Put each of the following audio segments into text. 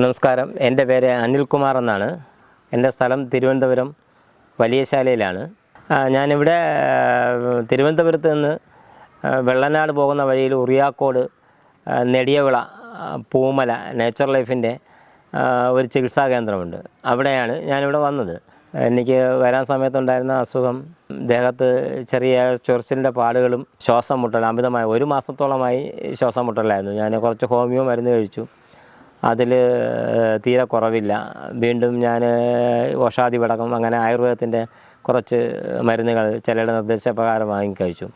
നമസ്കാരം. എന്റെ പേര് അനിൽകുമാർ എന്നാണ്. എന്റെ സ്ഥലം തിരുവനന്തപുരം വലിയശാലയിലാണ്. ഞാനിവിടെ തിരുവനന്തപുരത്ത് നിന്ന് വെള്ളനാട് പോകുന്ന വഴിയിൽ ഉറിയാക്കോട് നെടിയവിള പൂമല നേച്ചർ ലൈഫിന്റെ ഒരു ചികിത്സാ കേന്ദ്രമുണ്ട്. അവിടെയാണ് ഞാനിവിടെ വന്നത്. എനിക്ക് വരാൻ സമയത്തുണ്ടായിരുന്ന അസുഖം ദേഹത്ത് ചെറിയ ചൊറിച്ചിലിന്റെ പാടുകളും ശ്വാസം മുട്ടൽ അമിതമായ ഒരു മാസത്തോളമായി ശ്വാസം മുട്ടലായിരുന്നു. ഞാൻ കുറച്ച് ഹോമിയോ മരുന്ന് കഴിച്ചു. അതിൽ തീരെ കുറവില്ല. വീണ്ടും ഞാൻ ഓഷാദി വടകം അങ്ങനെ ആയുർവേദത്തിന്റെ കുറച്ച് മരുന്നുകൾ ചിലരുടെ നിർദ്ദേശപ്രകാരം വാങ്ങിക്കഴിച്ചു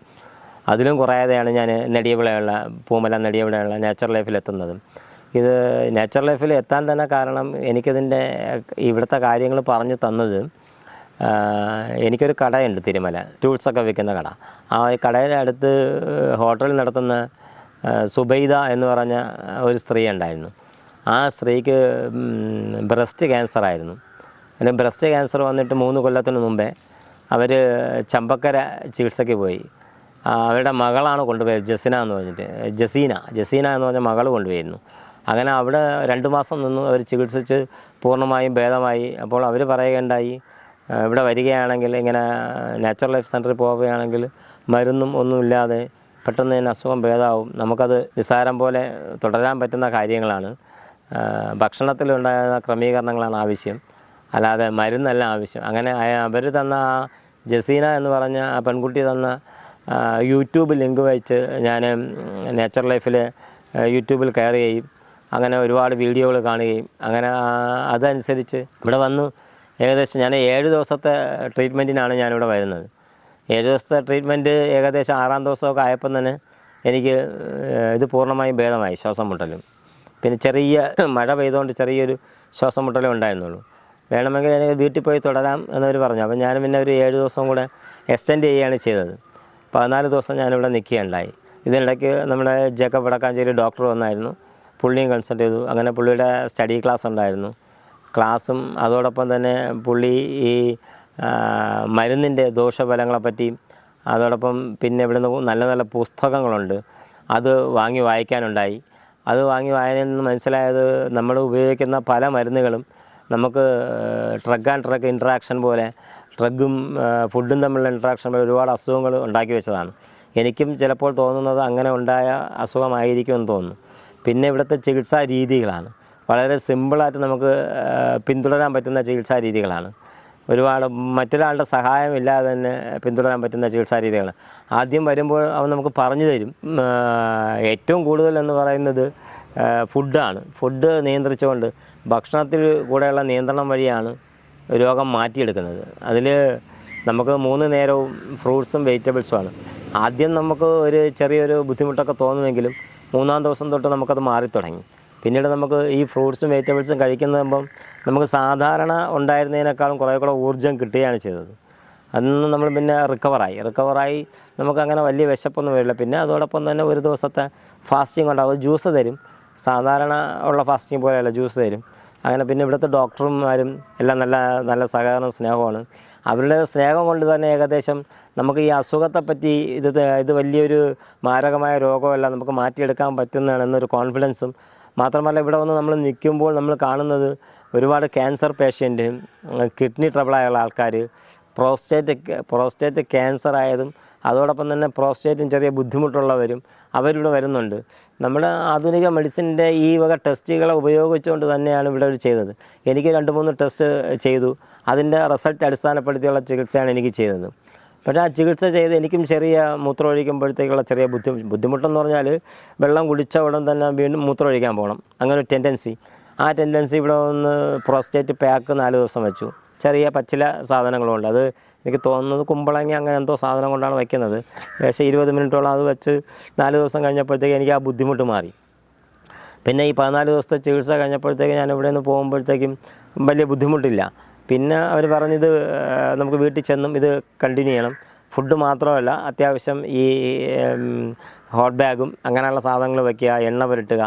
അതിലും കുറയാതെയാണ് ഞാൻ നെടിയവിളയുള്ള പൂമല നെടിയവിളയുള്ള ലൈഫിൽ എത്തുന്നത് ഇത് നേച്ചർ ലൈഫിൽ എത്താൻ തന്നെ കാരണം എനിക്കിതിന്റെ ഇവിടുത്തെ കാര്യങ്ങൾ പറഞ്ഞു തന്നത് എനിക്കൊരു കടയുണ്ട് തിരുമല. ടൂൾസൊക്കെ വിൽക്കുന്ന കട. ആ കടയുടെ അടുത്ത് ഹോട്ടലിൽ നടത്തുന്ന സുബൈദ എന്ന് പറഞ്ഞ ഒരു സ്ത്രീ ഉണ്ടായിരുന്നു. ആ സ്ത്രീക്ക് ബ്രസ്റ്റ് ക്യാൻസർ ആയിരുന്നു. പിന്നെ ബ്രസ്റ്റ് ക്യാൻസർ വന്നിട്ട് മൂന്ന് കൊല്ലത്തിന് മുമ്പേ അവർ ചമ്പക്കര ചികിത്സയ്ക്ക് പോയി. അവരുടെ മകളാണ് കൊണ്ടുപോയത് ജസീന എന്ന് പറഞ്ഞിട്ട്. ജസീന ജസീന എന്ന് പറഞ്ഞ മകൾ കൊണ്ടുപോയിരുന്നു. അങ്ങനെ അവിടെ രണ്ട് മാസം നിന്നു അവർ ചികിത്സിച്ച് പൂർണമായും ഭേദമായി. അപ്പോൾ അവർ പറയുകയുണ്ടായി ഇവിടെ വരികയാണെങ്കിൽ ഇങ്ങനെ നാച്ചുറൽ ലൈഫ് സെന്ററിൽ പോവുകയാണെങ്കിൽ മരുന്നും ഒന്നുമില്ലാതെ പെട്ടെന്ന് തന്നെ അസുഖം ഭേദമാവും. നമുക്കത് നിസ്സാരം പോലെ തുടരാൻ പറ്റുന്ന കാര്യങ്ങളാണ്. ആ, ഭക്ഷണത്തിലുണ്ടാകുന്ന ക്രമീകരണങ്ങളാണ് ആവശ്യം. അല്ലാതെ മരുന്നല്ല ആവശ്യം. അങ്ങനെ അവർ തന്ന ആ ജസീന എന്ന് പറഞ്ഞ ആ പെൺകുട്ടി തന്ന യൂട്യൂബ് ലിങ്ക് വെച്ച് ഞാൻ നേച്ചർ ലൈഫിൽ യൂട്യൂബിൽ കയറുകയും അങ്ങനെ ഒരുപാട് വീഡിയോകൾ കാണുകയും അങ്ങനെ അതനുസരിച്ച് ഇവിടെ വന്നു. ഏകദേശം ഞാൻ ഏഴ് ദിവസത്തെ ട്രീറ്റ്മെന്റിനാണ് ഞാനിവിടെ വരുന്നത്. ഏഴ് ദിവസത്തെ ട്രീറ്റ്മെന്റ് ഏകദേശം ആറാം ദിവസമൊക്കെ ആയപ്പം തന്നെ എനിക്ക് ഇത് പൂർണമായും ഭേദമായി ശ്വാസം മുട്ടലും. പിന്നെ ചെറിയ മഴ പെയ്തുകൊണ്ട് ചെറിയൊരു ശ്വാസം മുട്ടലേ ഉണ്ടായിരുന്നുള്ളൂ. വേണമെങ്കിൽ എനിക്ക് വീട്ടിൽ പോയി തുടരാം എന്നവർ പറഞ്ഞു. അപ്പം ഞാൻ പിന്നെ ഒരു ഏഴ് ദിവസം കൂടെ എക്സ്റ്റെൻഡ് ചെയ്യുകയാണ് ചെയ്തത്. പതിനാല് ദിവസം ഞാനിവിടെ നിൽക്കുകയുണ്ടായി. ഇതിനിടയ്ക്ക് നമ്മുടെ ജേക്കബ് വടക്കാഞ്ചേരി ഡോക്ടർ വന്നായിരുന്നു. പുള്ളിയും കൺസൾട്ട് ചെയ്തു. അങ്ങനെ പുള്ളിയുടെ സ്റ്റഡി ക്ലാസ് ഉണ്ടായിരുന്നു. ക്ലാസ്സും അതോടൊപ്പം തന്നെ പുള്ളി ഈ മരുന്നിന്റെ ദോഷഫലങ്ങളെപ്പറ്റിയും അതോടൊപ്പം പിന്നെ ഇവിടുന്ന് നല്ല നല്ല പുസ്തകങ്ങളുണ്ട്. അത് വാങ്ങി വായിക്കാനുണ്ടായി. അത് വാങ്ങി വായനയിൽ നിന്ന് മനസ്സിലായത് നമ്മൾ ഉപയോഗിക്കുന്ന പല മരുന്നുകളും നമുക്ക് ഡ്രഗ് ആൻഡ് ഡ്രഗ് ഇൻട്രാക്ഷൻ പോലെ ഡ്രഗും ഫുഡും തമ്മിലുള്ള ഇൻട്രാക്ഷൻ പോലെ ഒരുപാട് അസുഖങ്ങൾ ഉണ്ടാക്കി വെച്ചതാണ്. എനിക്കും ചിലപ്പോൾ തോന്നുന്നത് അങ്ങനെ ഉണ്ടായ അസുഖമായിരിക്കുമെന്ന് തോന്നുന്നു. പിന്നെ ഇവിടുത്തെ ചികിത്സാ രീതികളാണ്. വളരെ സിമ്പിളായിട്ട് നമുക്ക് പിന്തുടരാൻ പറ്റുന്ന ചികിത്സാ രീതികളാണ്. ഒരുപാട് മറ്റൊരാളുടെ സഹായമില്ലാതെ തന്നെ പിന്തുടരാൻ പറ്റുന്ന ചികിത്സാ രീതികൾ ആദ്യം വരുമ്പോൾ അവൻ നമുക്ക് പറഞ്ഞു തരും. ഏറ്റവും കൂടുതൽ എന്ന് പറയുന്നത് ഫുഡാണ്. ഫുഡ് നിയന്ത്രിച്ചുകൊണ്ട് ഭക്ഷണത്തിൽ കൂടെയുള്ള നിയന്ത്രണം വഴിയാണ് രോഗം മാറ്റിയെടുക്കുന്നത്. അതിൽ നമുക്ക് മൂന്ന് നേരവും ഫ്രൂട്ട്സും വെജിറ്റബിൾസുമാണ്. ആദ്യം നമുക്ക് ഒരു ചെറിയൊരു ബുദ്ധിമുട്ടൊക്കെ തോന്നുമെങ്കിലും മൂന്നാം ദിവസം തൊട്ട് നമുക്കത് മാറിത്തുടങ്ങി. പിന്നീട് നമുക്ക് ഈ ഫ്രൂട്ട്സും വെജിറ്റബിൾസും കഴിക്കുന്നതുമ്പം നമുക്ക് സാധാരണ ഉണ്ടായിരുന്നതിനേക്കാളും കുറേ കൂടെ ഊർജം കിട്ടുകയാണ് ചെയ്തത്. അന്ന് നമ്മൾ പിന്നെ റിക്കവറായി. റിക്കവറായി നമുക്കങ്ങനെ വലിയ വിശപ്പൊന്നും വരില്ല. പിന്നെ അതോടൊപ്പം തന്നെ ഒരു ദിവസത്തെ ഫാസ്റ്റിംഗ് ഉണ്ടാവും. ജ്യൂസ് തരും. സാധാരണ ഉള്ള ഫാസ്റ്റിംഗ് പോലെയല്ല ജ്യൂസ് തരും. അങ്ങനെ പിന്നെ ഇവിടുത്തെ ഡോക്ടർമാരും എല്ലാം നല്ല നല്ല സഹകരണവും സ്നേഹമാണ് അവരുടെ സ്നേഹം കൊണ്ട് തന്നെ ഏകദേശം നമുക്ക് ഈ അസുഖത്തെ പറ്റി ഇത് ഇത് വലിയൊരു മാരകമായ രോഗമല്ല നമുക്ക് മാറ്റിയെടുക്കാൻ പറ്റുന്നതാണ് എന്നൊരു കോൺഫിഡൻസും മാത്രമല്ല ഇവിടെ വന്ന് നമ്മൾ നിൽക്കുമ്പോൾ നമ്മൾ കാണുന്നത് ഒരുപാട് ക്യാൻസർ പേഷ്യന്റ് കിഡ്നി ട്രബിളായുള്ള ആൾക്കാർ പ്രോസ്റ്റേറ്റ് പ്രോസ്റ്റേറ്റ് ക്യാൻസർ ആയതും അതോടൊപ്പം തന്നെ പ്രോസ്റ്റേറ്റും ചെറിയ ബുദ്ധിമുട്ടുള്ളവരും അവരിവിടെ വരുന്നുണ്ട്. നമ്മുടെ ആധുനിക മെഡിസിന്റെ ഈ വക ടെസ്റ്റുകളെ ഉപയോഗിച്ചുകൊണ്ട് തന്നെയാണ് ഇവിടെ ഒരു ചെയ്തത്. എനിക്ക് രണ്ട് മൂന്ന് ടെസ്റ്റ് ചെയ്തു. അതിന്റെ റിസൾട്ട് അടിസ്ഥാനപ്പെടുത്തിയുള്ള ചികിത്സയാണ് എനിക്ക് ചെയ്തത്. പക്ഷേ ആ ചികിത്സ ചെയ്ത് എനിക്കും ചെറിയ മൂത്രം ഒഴിക്കുമ്പോഴത്തേക്കുള്ള ചെറിയ ബുദ്ധി ബുദ്ധിമുട്ടെന്ന് പറഞ്ഞാൽ വെള്ളം കുടിച്ച ഉടൻ തന്നെ വീണ്ടും മൂത്രം ഒഴിക്കാൻ പോകണം. അങ്ങനെ ഒരു ടെൻഡൻസി ആ ടെൻഡൻസി ഇവിടെ ഒന്ന് പ്രോസ്റ്റേറ്റ് പാക്ക് നാല് ദിവസം വെച്ചു. ചെറിയ പച്ചില സാധനങ്ങളുണ്ട്. അത് എനിക്ക് തോന്നുന്നത് കുമ്പളങ്ങി അങ്ങനെ എന്തോ സാധനം കൊണ്ടാണ് വയ്ക്കുന്നത് ഏകദേശം ഇരുപത് മിനിറ്റോളം അത് വെച്ച് നാല് ദിവസം കഴിഞ്ഞപ്പോഴത്തേക്ക് എനിക്ക് ആ ബുദ്ധിമുട്ട് മാറി. പിന്നെ ഈ പതിനാല് ദിവസത്തെ ചികിത്സ കഴിഞ്ഞപ്പോഴത്തേക്ക് ഞാൻ ഇവിടെ നിന്ന് പോകുമ്പോഴത്തേക്കും വലിയ ബുദ്ധിമുട്ടില്ല. പിന്നെ അവർ പറഞ്ഞത് നമുക്ക് വീട്ടിൽ ചെന്നും ഇത് കണ്ടിന്യൂ ചെയ്യണം. ഫുഡ് മാത്രമല്ല അത്യാവശ്യം ഈ ഹോട്ട് ബാഗും അങ്ങനെയുള്ള സാധനങ്ങൾ വയ്ക്കുക എണ്ണ പുരട്ടുക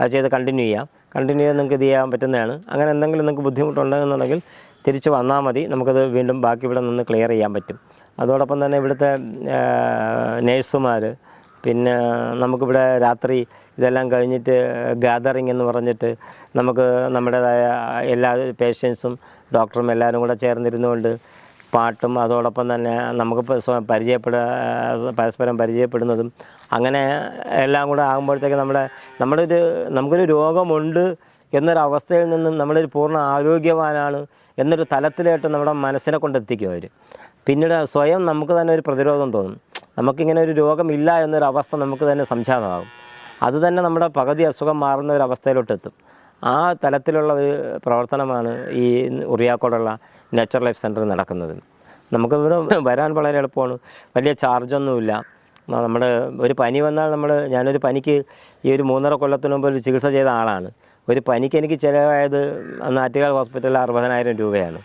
അത് ചെയ്ത് കണ്ടിന്യൂ ചെയ്യാം. കണ്ടിന്യൂ ചെയ്ത് നിങ്ങൾക്ക് ഇത് ചെയ്യാൻ പറ്റുന്നതാണ്. അങ്ങനെ എന്തെങ്കിലും നിങ്ങൾക്ക് ബുദ്ധിമുട്ടുണ്ടെന്നുണ്ടെങ്കിൽ തിരിച്ച് വന്നാൽ മതി. നമുക്കത് വീണ്ടും ബാക്കി ഇവിടെ നിന്ന് ക്ലിയർ ചെയ്യാൻ പറ്റും. അതോടൊപ്പം തന്നെ ഇവിടുത്തെ നേഴ്സുമാർ പിന്നെ നമുക്കിവിടെ രാത്രി ഇതെല്ലാം കഴിഞ്ഞിട്ട് ഗാദറിംഗ് എന്ന് പറഞ്ഞിട്ട് നമുക്ക് നമ്മുടേതായ എല്ലാ പേഷ്യൻസും ഡോക്ടറും എല്ലാവരും കൂടെ ചേർന്നിരുന്നുകൊണ്ട് പാട്ടും അതോടൊപ്പം തന്നെ നമുക്ക് പരിചയപ്പെട പരസ്പരം പരിചയപ്പെടുന്നതും അങ്ങനെ എല്ലാം കൂടെ ആകുമ്പോഴത്തേക്ക് നമ്മുടെ നമ്മുടെ ഒരു നമുക്കൊരു രോഗമുണ്ട് എന്നൊരവസ്ഥയിൽ നിന്നും നമ്മളൊരു പൂർണ ആരോഗ്യവാനാണ് എന്നൊരു തലത്തിലായിട്ട് നമ്മുടെ മനസ്സിനെ കൊണ്ടെത്തിക്കും അവർ പിന്നീട് സ്വയം നമുക്ക് തന്നെ ഒരു പ്രതിരോധം തോന്നും. നമുക്കിങ്ങനെ ഒരു രോഗമില്ല എന്നൊരു അവസ്ഥ നമുക്ക് തന്നെ സംജാതമാകും. അത് തന്നെ നമ്മുടെ പകുതി അസുഖം മാറുന്ന ഒരു അവസ്ഥയിലോട്ട് എത്തും ആ തലത്തിലുള്ള ഒരു പ്രവർത്തനമാണ് ഈ ഉറിയാക്കോടുള്ള നേച്ചർ ലൈഫ് സെന്റർ നടക്കുന്നത്. നമുക്ക് ഇവിടെ വരാൻ വളരെ എളുപ്പമാണ്. വലിയ ചാർജൊന്നുമില്ല. നമ്മുടെ ഒരു പനി വന്നാൽ നമ്മൾ ഞാനൊരു പനിക്ക് ഈ ഒരു മൂന്നര കൊല്ലത്തിന് മുമ്പ് ഒരു ചികിത്സ ചെയ്ത ആളാണ്. ഒരു പനിക്ക് എനിക്ക് ചിലവായത് നാറ്റുകാൽ ഹോസ്പിറ്റലിൽ അറുപതിനായിരം രൂപയാണ്.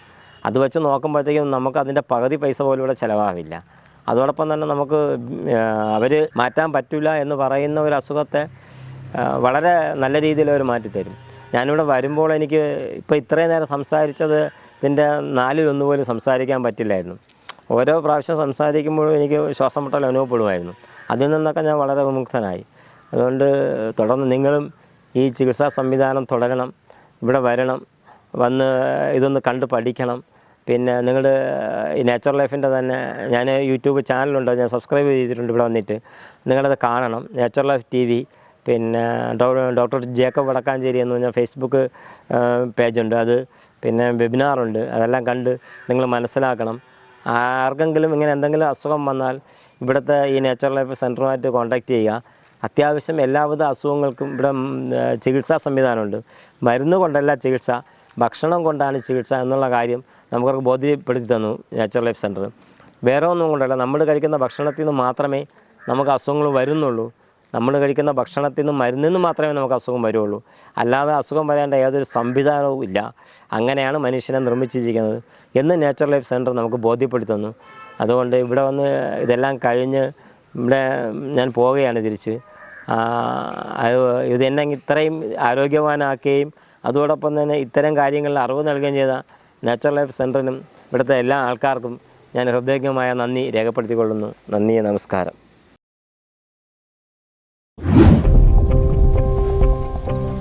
അത് വെച്ച് നോക്കുമ്പോഴത്തേക്കും നമുക്ക് അതിന്റെ പകുതി പൈസ പോലും ഇവിടെ ചിലവാവില്ല. അതോടൊപ്പം തന്നെ നമുക്ക് അവർ മാറ്റാൻ പറ്റില്ല എന്ന് പറയുന്ന ഒരു അസുഖത്തെ വളരെ നല്ല രീതിയിൽ അവർ മാറ്റിത്തരും. ഞാനിവിടെ വരുമ്പോൾ എനിക്ക് ഇപ്പോൾ ഇത്രയും നേരം സംസാരിച്ചത് ഇതിന്റെ നാലിലൊന്നു പോലും സംസാരിക്കാൻ പറ്റില്ലായിരുന്നു. ഓരോ പ്രാവശ്യം സംസാരിക്കുമ്പോഴും എനിക്ക് ശ്വാസം മുട്ടൽ അനുഭവപ്പെടുമായിരുന്നു. അതിൽ നിന്നൊക്കെ ഞാൻ വളരെ വിമുക്തനായി. അതുകൊണ്ട് തുടർന്ന് നിങ്ങളും ഈ ചികിത്സാ സംവിധാനം തുടരണം ഇവിടെ വരണം വന്ന് ഇതൊന്ന് കണ്ട് പഠിക്കണം. പിന്നെ നിങ്ങളുടെ ഈ നേച്ചർ ലൈഫിന്റെ തന്നെ ഞാൻ യൂട്യൂബ് ചാനലുണ്ട് ഞാൻ സബ്സ്ക്രൈബ് ചെയ്തിട്ടുണ്ട് ഇവിടെ വന്നിട്ട്. നിങ്ങളത് കാണണം നേച്ചർ ലൈഫ് ടി വി. പിന്നെ ഡോക്ടർ ജേക്കബ് വടക്കാഞ്ചേരി എന്ന് പറഞ്ഞാൽ ഫേസ്ബുക്ക് പേജുണ്ട്. അത് പിന്നെ വെബിനാറുണ്ട് അതെല്ലാം കണ്ട് നിങ്ങൾ മനസ്സിലാക്കണം. ആർക്കെങ്കിലും ഇങ്ങനെ എന്തെങ്കിലും അസുഖം വന്നാൽ ഇവിടുത്തെ ഈ നേച്ചർ ലൈഫ് സെന്ററുമായിട്ട് കോൺടാക്റ്റ് ചെയ്യുക. അത്യാവശ്യം എല്ലാവിധ അസുഖങ്ങൾക്കും ഇവിടെ ചികിത്സാ സംവിധാനമുണ്ട്. മരുന്ന് കൊണ്ടല്ല ചികിത്സ ഭക്ഷണം കൊണ്ടാണ് ചികിത്സ എന്നുള്ള കാര്യം നമുക്കവർക്ക് ബോധ്യപ്പെടുത്തി തന്നു നേച്ചർ ലൈഫ് സെന്റർ വേറെ ഒന്നും കൊണ്ടല്ല നമ്മൾ കഴിക്കുന്ന ഭക്ഷണത്തിൽ നിന്ന് മാത്രമേ നമുക്ക് അസുഖങ്ങൾ വരുന്നുള്ളൂ. നമ്മൾ കഴിക്കുന്ന ഭക്ഷണത്തിൽ നിന്നും മരുന്നിൽ നിന്നും മാത്രമേ നമുക്ക് അസുഖം വരുള്ളൂ. അല്ലാതെ അസുഖം വരേണ്ട യാതൊരു സംവിധാനവും ഇല്ല. അങ്ങനെയാണ് മനുഷ്യനെ നിർമ്മിച്ചിരിക്കുന്നത് എന്ന് നേച്ചർ ലൈഫ് സെന്റർ നമുക്ക് ബോധ്യപ്പെടുത്തുന്നു അതുകൊണ്ട് ഇവിടെ വന്ന് ഇതെല്ലാം കഴിഞ്ഞ് ഇവിടെ ഞാൻ പോവുകയാണ് തിരിച്ച്. ഇത് എന്നെ ഇത്രയും ആരോഗ്യവാനാക്കുകയും അതോടൊപ്പം തന്നെ ഇത്തരം കാര്യങ്ങളിൽ അറിവ് നൽകുകയും ചെയ്ത നാച്ചുറൽ ലൈഫ് സെന്ററിനും ഇവിടുത്തെ എല്ലാ ആൾക്കാർക്കും ഞാൻ ഹൃദയജ്ഞമായ നന്ദി രേഖപ്പെടുത്തിക്കൊള്ളുന്നു. നന്ദി നമസ്കാരം.